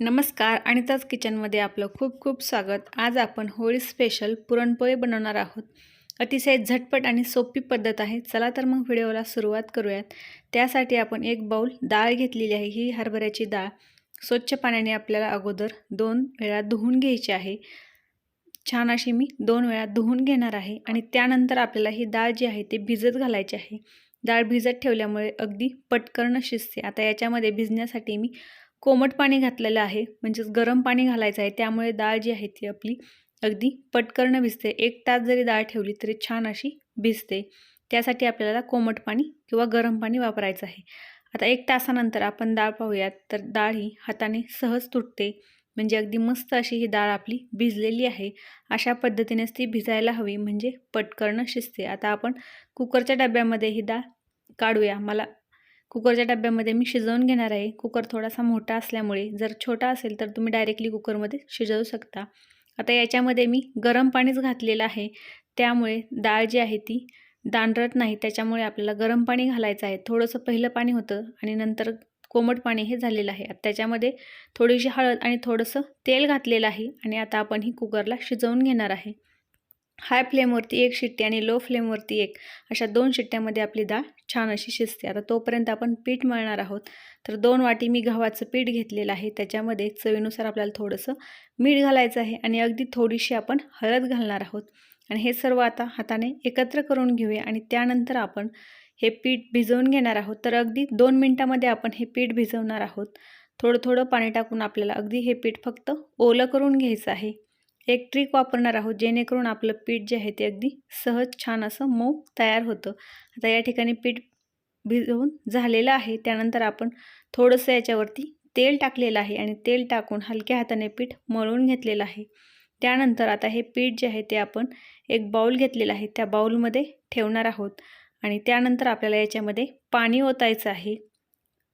नमस्कार अनिताच किचनमध्ये आपलं खूप खूप स्वागत. आज आपण होळी स्पेशल पुरणपोळी बनवणार आहोत. अतिशय झटपट आणि सोपी पद्धत आहे. चला तर मग व्हिडिओला सुरुवात करूयात. त्यासाठी आपण एक बाऊल डाळ घेतलेली आहे. ही हरभऱ्याची डाळ स्वच्छ पाण्याने आपल्याला अगोदर दोन वेळा धुवून घ्यायची आहे. छान अशी मी दोन वेळा धुवून घेणार आहे आणि त्यानंतर आपल्याला ही डाळ जी आहे ती भिजत घालायची आहे. डाळ भिजत ठेवल्यामुळे अगदी पटकन शिजते. आता याच्यामध्ये भिजण्यासाठी मी कोमट पाणी घातलेलं आहे म्हणजेच गरम पाणी घालायचं आहे त्यामुळे डाळ जी आहे ती आपली अगदी पटकन भिजते. एक तास जरी डाळ ठेवली तरी छान अशी भिजते. त्यासाठी आपल्याला कोमट पाणी किंवा गरम पाणी वापरायचं आहे. आता एक तासानंतर आपण डाळ पाहूयात तर डाळ ही हाताने सहज तुटते. म्हणजे अगदी मस्त अशी ही डाळ आपली भिजलेली आहे. अशा पद्धतीनेच ती भिजायला हवी म्हणजे पटकरणं शिजते. आता आपण कुकरच्या डब्यामध्ये ही डाळ काढूया. मला कुकरच्या डब्यामध्ये मी शिजवून घेणार आहे. कुकर थोडासा मोठा असल्यामुळे जर छोटा असेल तर तुम्ही डायरेक्टली कुकरमध्ये शिजवू शकता. आता याच्यामध्ये मी गरम पाणीच घातलेलं आहे. त्यामुळे डाळ जी आहे ती दांडरत नाही. त्याच्यामुळे आपल्याला गरम पाणी घालायचं आहे. थोडंसं पहिलं पाणी होतं आणि नंतर कोमट पाणी हे झालेलं आहे. त्याच्यामध्ये थोडीशी हळद आणि थोडंसं तेल घातलेलं आहे आणि आता आपण ही कुकरला शिजवून घेणार आहे. हाय फ्लेमवरती एक शिट्टी आणि लो फ्लेमवरती एक अशा दोन शिट्ट्यामध्ये आपली डाळ छान अशी शिजते. आता तोपर्यंत आपण पीठ मळणार आहोत. तर दोन वाटी मी गव्हाचं पीठ घेतलेलं आहे. त्याच्यामध्ये चवीनुसार आपल्याला थोडंसं मीठ घालायचं आहे आणि अगदी थोडीशी आपण हळद घालणार आहोत. आणि हे सर्व आता हाताने एकत्र करून घेऊया आणि त्यानंतर आपण हे पीठ भिजवून घेणार आहोत. तर अगदी दोन मिनटामध्ये आपण हे पीठ भिजवणार आहोत. थोडं थोडं पाणी टाकून आपल्याला अगदी हे पीठ फक्त ओलं करून घ्यायचं आहे. एक ट्रिक वापरणार आहोत जेणेकरून आपलं पीठ जे आहे ते अगदी सहज छान असं मऊ तयार होतं. आता या ठिकाणी पीठ भिजवून झालेलं आहे. त्यानंतर आपण थोडंसं याच्यावरती तेल टाकलेलं आहे आणि तेल टाकून हलक्या हाताने पीठ मळून घेतलेलं आहे. त्यानंतर आता हे पीठ जे आहे ते आपण एक बाऊल घेतलेलं आहे. त्या बाऊलमध्ये ठेवणार आहोत. आणि त्यानंतर आपल्याला याच्यामध्ये पाणी ओतायचं आहे.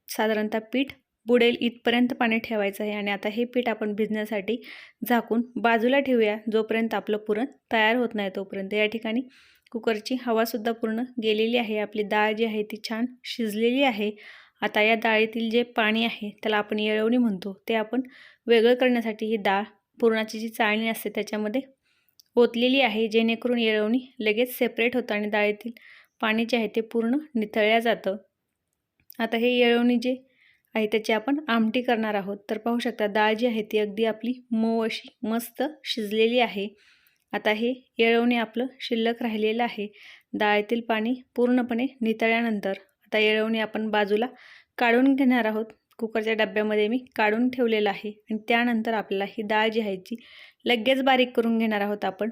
साधारणतः पीठ बुडेल इथपर्यंत पाणी ठेवायचं आहे आणि आता हे पीठ आपण भिजण्यासाठी झाकून बाजूला ठेवूया जोपर्यंत आपलं पुरण तयार होत नाही तोपर्यंत. या ठिकाणी कुकरची हवासुद्धा पूर्ण गेलेली आहे. आपली डाळ जी आहे ती छान शिजलेली आहे. आता या डाळीतील जे पाणी आहे त्याला आपण येळवणी म्हणतो. ते आपण वेगळं करण्यासाठी ही डाळ पुरणाची जी चाळणी असते त्याच्यामध्ये ओतलेली आहे. जेणेकरून येळवणी लगेच सेपरेट होतं आणि डाळीतील पाणी जे आहे ते पूर्ण निथळल्या जातं. आता हे येळवणी जे आहे त्याची आपण आमटी करणार आहोत. तर पाहू शकता डाळ जी आहे ती अगदी आपली मऊ अशी मस्त शिजलेली आहे. आता हे येळवणे आपलं शिल्लक राहिलेलं आहे. डाळीतील पाणी पूर्णपणे नितळल्यानंतर आता येळवणे आपण बाजूला काढून घेणार आहोत. कुकरच्या डब्यामध्ये मी काढून ठेवलेलं आहे आणि त्यानंतर आपल्याला ही डाळ जी आहे ती लगेच बारीक करून घेणार आहोत आपण.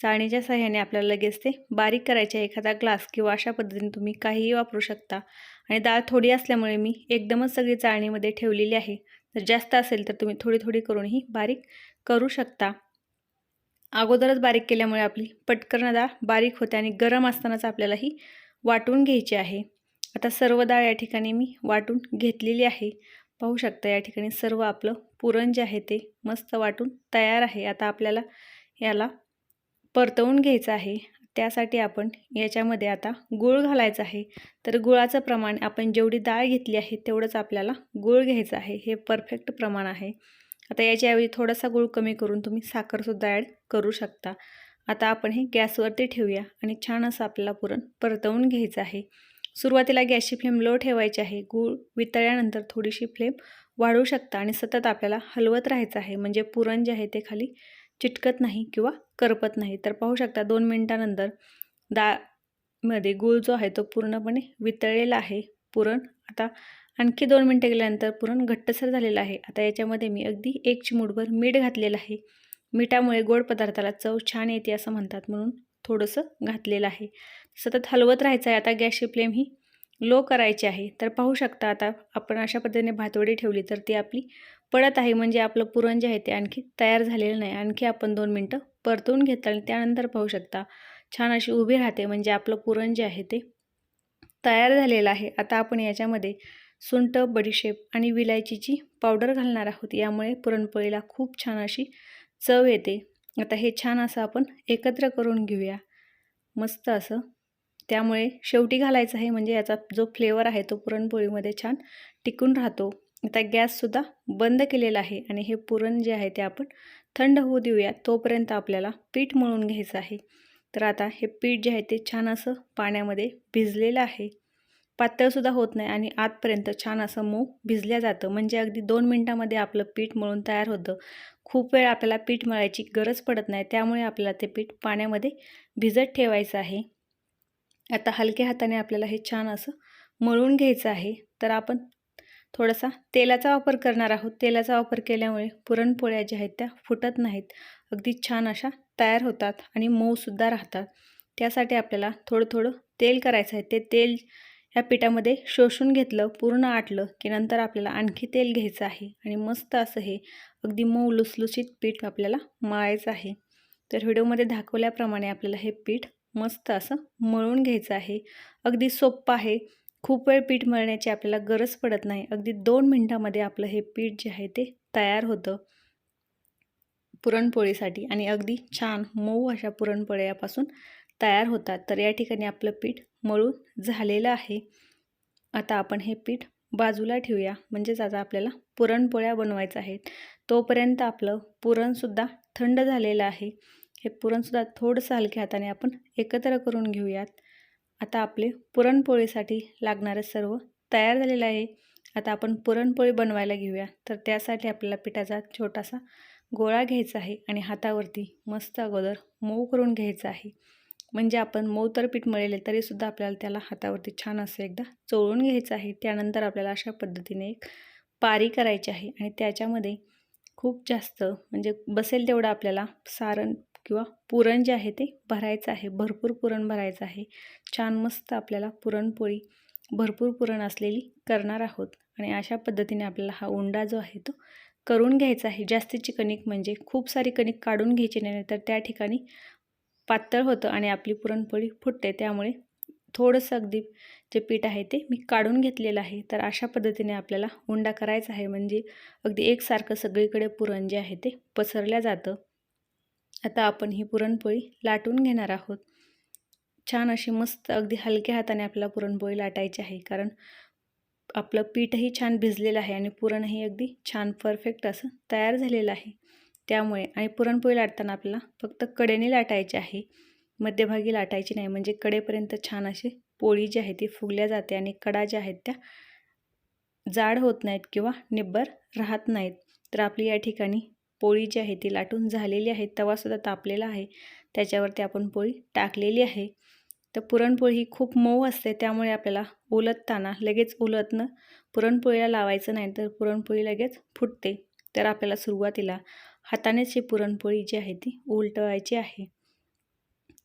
चाळणीच्या सहाय्याने आपल्याला लगेच ते बारीक करायचे एखादा ग्लास किंवा अशा पद्धतीने तुम्ही काहीही वापरू शकता. आणि डाळ थोडी असल्यामुळे मी एकदमच सगळी चाळणीमध्ये ठेवलेली आहे. जर जास्त असेल तर तुम्ही थोडी थोडी करूनही बारीक करू शकता. अगोदरच बारीक केल्यामुळे आपली पटकन डाळ बारीक होते आणि गरम असतानाच आपल्याला ही वाटून घ्यायची आहे. आता सर्व डाळ या ठिकाणी मी वाटून घेतलेली आहे. पाहू शकता या ठिकाणी सर्व आपलं पुरण जे आहे ते मस्त वाटून तयार आहे. आता आपल्याला याला परतवून घ्यायचं आहे. त्यासाठी आपण याच्यामध्ये आता गूळ घालायचं आहे. तर गुळाचं प्रमाण आपण जेवढी डाळ घेतली आहे तेवढंच आपल्याला गूळ घ्यायचं आहे. हे परफेक्ट प्रमाण आहे. आता याच्याऐवजी थोडासा गूळ कमी करून तुम्ही साखरसुद्धा ॲड करू शकता. आता आपण हे गॅसवरती ठेवूया आणि छान असं आपल्याला पुरण परतवून घ्यायचं आहे. सुरुवातीला गॅसची फ्लेम लो ठेवायची आहे. गूळ वितळल्यानंतर थोडीशी फ्लेम वाढवू शकता आणि सतत आपल्याला हलवत राहायचं आहे. म्हणजे पुरण जे आहे ते खाली चिटकत नाही किंवा करपत नाही. तर पाहू शकता दोन मिनटानंतर डाळमध्ये गूळ जो आहे तो पूर्णपणे वितळलेला आहे. पुरण आता आणखी दोन मिनटं गेल्यानंतर पुरण घट्टसर झालेलं आहे. आता याच्यामध्ये मी अगदी एक चिमूटभर मीठ घातलेलं आहे. मिठामुळे गोड पदार्थाला चव छान येते असं म्हणतात म्हणून थोडंसं घातलेलं आहे. सतत हलवत राहायचं आहे. आता गॅसची फ्लेम ही लो करायची आहे. तर पाहू शकता आता आपण अशा पद्धतीने भातवडी ठेवली तर ती आपली पडत आहे म्हणजे आपलं पुरण जे आहे ते आणखी तयार झालेलं नाही. आणखी आपण दोन मिनटं परतवून घेतलं आणि त्यानंतर पाहू शकता. छान अशी उभी राहते म्हणजे आपलं पुरण जे आहे ते तयार झालेलं आहे. आता आपण याच्यामध्ये सुंट बडीशेप आणि विलायचीची पावडर घालणार आहोत. यामुळे पुरणपोळीला खूप छान अशी चव येते. आता हे छान असं आपण एकत्र करून घेऊया. मस्त असं. त्यामुळे शेवटी घालायचं आहे म्हणजे याचा जो फ्लेवर आहे तो पुरणपोळीमध्ये छान टिकून राहतो. आता गॅससुद्धा बंद केलेला आहे आणि हे पुरण जे आहे ते आपण थंड होऊ देऊया. तोपर्यंत आपल्याला पीठ मळून घ्यायचं आहे. तर आता हे पीठ जे आहे ते छान असं पाण्यामध्ये भिजलेलं आहे. पातळसुद्धा होत नाही आणि आतपर्यंत छान असं मऊ भिजल्या जातं. म्हणजे अगदी दोन मिनटामध्ये आपलं पीठ मळून तयार होतं. खूप वेळ आपल्याला पीठ मळायची गरज पडत नाही. त्यामुळे आपल्याला ते पीठ पाण्यामध्ये भिजत ठेवायचं आहे. आता हलक्या हाताने आपल्याला हे छान असं मळून घ्यायचं आहे. तर आपण थोडासा तेलाचा वापर करणार आहोत. तेलाचा वापर केल्यामुळे पुरणपोळ्या ज्या आहेत त्या फुटत नाहीत. अगदी छान अशा तयार होतात आणि मऊसुद्धा राहतात. त्यासाठी आपल्याला थोडं थोडं तेल करायचं आहे. ते तेल ह्या पिठामध्ये शोषून घेतलं पूर्ण आटलं की नंतर आपल्याला आणखी तेल घ्यायचं आहे. आणि मस्त असं हे अगदी मऊ लुसलुसीत पीठ आपल्याला मळायचं आहे. तर व्हिडिओमध्ये दाखवल्याप्रमाणे आपल्याला हे पीठ मस्त असं मळून घ्यायचं आहे. अगदी सोप्पं आहे. खूप वेळ पीठ मळण्याची आपल्याला गरज पडत नाही. अगदी दोन मिनटामध्ये आपलं हे पीठ जे आहे ते तयार होतं पुरणपोळीसाठी आणि अगदी छान मऊ अशा पुरणपोळ्यापासून तयार होतात. तर या ठिकाणी आपलं पीठ मळून झालेलं आहे. आता आपण हे पीठ बाजूला ठेवूया. म्हणजेच आता आपल्याला पुरणपोळ्या बनवायचं आहेत. तोपर्यंत आपलं पुरणसुद्धा थंड झालेलं आहे. हे पुरणसुद्धा थोडंसं हलक्या हाताने आपण एकत्र करून घेऊयात. आता आपले पुरणपोळीसाठी लागणारं सर्व तयार झालेलं आहे. आता आपण पुरणपोळी बनवायला घेऊया. तर त्यासाठी आपल्याला पिठाचा छोटासा गोळा घ्यायचा आहे आणि हातावरती मस्त अगोदर मऊ करून घ्यायचं आहे. म्हणजे आपण मऊ तर पीठ मळले तरीसुद्धा आपल्याला त्याला हातावरती छान असं एकदा चोळून घ्यायचं आहे. त्यानंतर आपल्याला अशा पद्धतीने एक पारी करायची आहे आणि त्याच्यामध्ये खूप जास्त म्हणजे बसेल तेवढं आपल्याला सारण किंवा पुरण जे आहे ते भरायचं आहे. भरपूर पुरण भरायचं आहे. छान मस्त आपल्याला पुरणपोळी भरपूर पुरण असलेली करणार आहोत. आणि अशा पद्धतीने आपल्याला हा उंडा जो आहे तो करून घ्यायचा आहे. जास्तीची कणिक म्हणजे खूप सारी कणिक काढून घ्यायची नाही तर त्या ठिकाणी पातळ होतं आणि आपली पुरणपोळी फुटते. त्यामुळे थोडंसं अगदी जे पीठ आहे ते मी काढून घेतलेलं आहे. तर अशा पद्धतीने आपल्याला उंडा करायचा आहे. म्हणजे अगदी एकसारखं सगळीकडे पुरण जे आहे ते पसरल्या जातं. आता आपण ही पुरणपोळी लाटून घेणार आहोत. छान अशी मस्त अगदी हलक्या हाताने आपल्याला पुरणपोळी लाटायची आहे. कारण आपलं पीठही छान भिजलेलं आहे आणि पुरणही अगदी छान परफेक्ट असं तयार झालेलं आहे. त्यामुळे आणि पुरणपोळी लाटताना आपल्याला फक्त कडेने लाटायची आहे. मध्यभागी लाटायची नाही म्हणजे कडेपर्यंत छान अशी पोळी जी आहे ती फुगल्या जाते आणि कडा ज्या आहेत त्या जाड होत नाहीत किंवा निब्बर राहत नाहीत. तर आपली या ठिकाणी पोळी जी आहे ती लाटून झालेली आहे तवासुद्धा तापलेला आहे. त्याच्यावरती आपण पोळी टाकलेली आहे. तर पुरणपोळी ही खूप मऊ असते त्यामुळे आपल्याला उलटताना लगेच उलटणं पुरणपोळीला लावायचं नाही तर पुरणपोळी लगेच फुटते. तर आपल्याला सुरुवातीला हातानेच ही पुरणपोळी जी आहे ती उलटवायची आहे.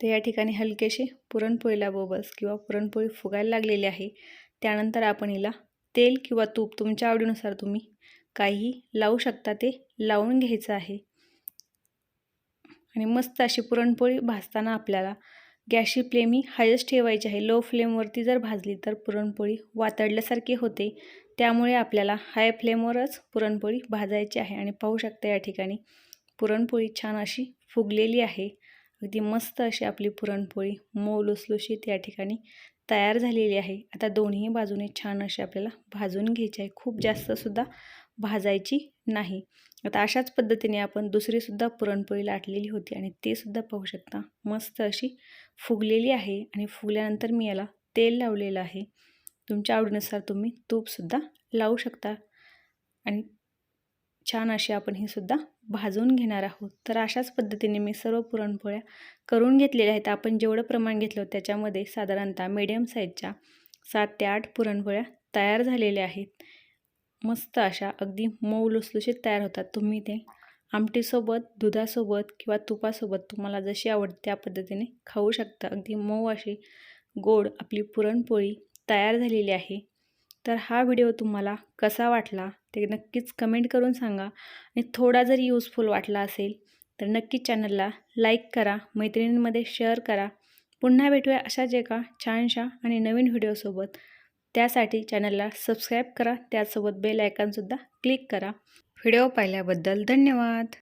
तर या ठिकाणी हलकेसे पुरणपोळीला बोबस किंवा पुरणपोळी फुगायला लागलेली आहे. त्यानंतर आपण हिला तेल किंवा तूप तुमच्या आवडीनुसार तुम्ही काहीही लावू शकता ते लावून घ्यायचं आहे. आणि मस्त अशी पुरणपोळी भाजताना आपल्याला गॅसची फ्लेम ही हायस्ट ठेवायची आहे. लो फ्लेमवरती जर भाजली तर पुरणपोळी वातडल्यासारखी होते. त्यामुळे आपल्याला हाय फ्लेमवरच पुरणपोळी भाजायची आहे. आणि पाहू शकता या ठिकाणी पुरणपोळी छान अशी फुगलेली आहे. अगदी मस्त अशी आपली पुरणपोळी मऊ लुसलुशीत या ठिकाणी तयार झालेली आहे. आता दोन्ही बाजूने छान अशी आपल्याला भाजून घ्यायची आहे. खूप जास्तसुद्धा भाजायची नाही. आता अशाच पद्धतीने आपण दुसरीसुद्धा पुरणपोळी लाटलेली होती आणि ते सुद्धा पाहू शकता. मस्त अशी फुगलेली आहे आणि फुगल्यानंतर मी याला तेल लावलेलं आहे. तुमच्या आवडीनुसार तुम्ही तूपसुद्धा लावू शकता. आणि छान अशी आपण ही सुद्धा भाजून घेणार आहोत. तर अशाच पद्धतीने मी सर्व पुरणपोळ्या करून घेतलेल्या आहेत. आपण जेवढं प्रमाण घेतलं त्याच्यामध्ये साधारणतः मीडियम साईजच्या सात ते आठ पुरणपोळ्या तयार झालेल्या आहेत. मस्त अशा अगदी मऊ लुसलुशीत तयार होतात. तुम्ही ते आमटीसोबत दुधासोबत किंवा तुपासोबत तुम्हाला जशी आवडते त्या पद्धतीने खाऊ शकता. अगदी मऊ अशी गोड आपली पुरणपोळी तयार झालेली आहे. तर हा व्हिडिओ तुम्हाला कसा वाटला ते नक्कीच कमेंट करून सांगा आणि थोडा जरी यूजफुल वाटला असेल तर नक्की चॅनलला लाईक करा मैत्रिणींमध्ये शेअर करा. पुन्हा भेटूया अशाच एका छानशा आणि नवीन व्हिडिओसोबत. त्यासाठी चॅनलला सबस्क्राईब करा. त्यासोबत बेल आयकॉनसुद्धा क्लिक करा. व्हिडिओ पाहिल्याबद्दल धन्यवाद.